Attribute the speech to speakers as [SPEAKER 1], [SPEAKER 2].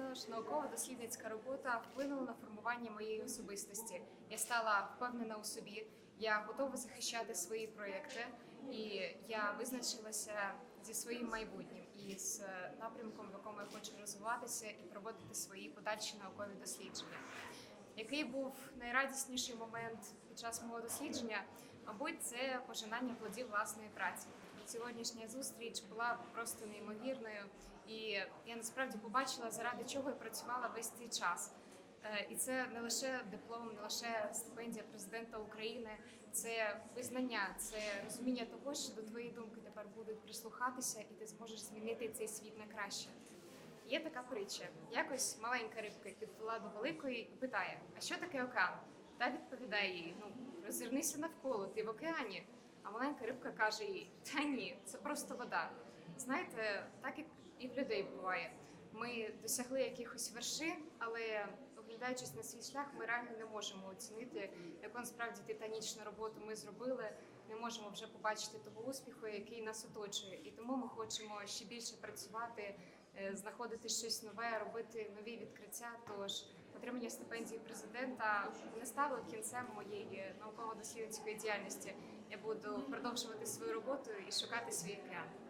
[SPEAKER 1] Звісно ж, науково-дослідницька робота вплинула на формування моєї особистості. Я стала впевнена у собі, я готова захищати свої проекти, і я визначилася зі своїм майбутнім і з е, напрямком, в якому я хочу розвиватися і проводити свої подальші наукові дослідження. Який був найрадісніший момент під час мого дослідження? Мабуть, це пожинання плодів власної праці. Сьогоднішня зустріч була просто неймовірною, і я насправді побачила, заради чого я працювала весь цей час. Е, І це не лише диплом, не лише стипендія президента України, це визнання, це розуміння того, що до твоєї думки тепер будуть прислухатися, і ти зможеш змінити цей світ на краще. Є така притча. Якось маленька рибка підплила до великої і питає: А що таке океан? Та відповідає їй: Ну, розвернися навколо, ти в океані. А маленька рибка каже їй: Та ні, це просто вода. Знаєте, так як і в людей буває. Ми досягли якихось вершин, але оглядаючись на свій шлях, ми реально не можемо оцінити, яку насправді титанічну роботу ми зробили. Не можемо вже побачити того успіху, який нас оточує. І тому ми хочемо ще більше працювати, знаходити щось нове, робити нові відкриття. Тож отримання стипендії президента не стало кінцем моєї науково-дослідницької діяльності. Я буду продовжувати свою роботу і шукати свій океан.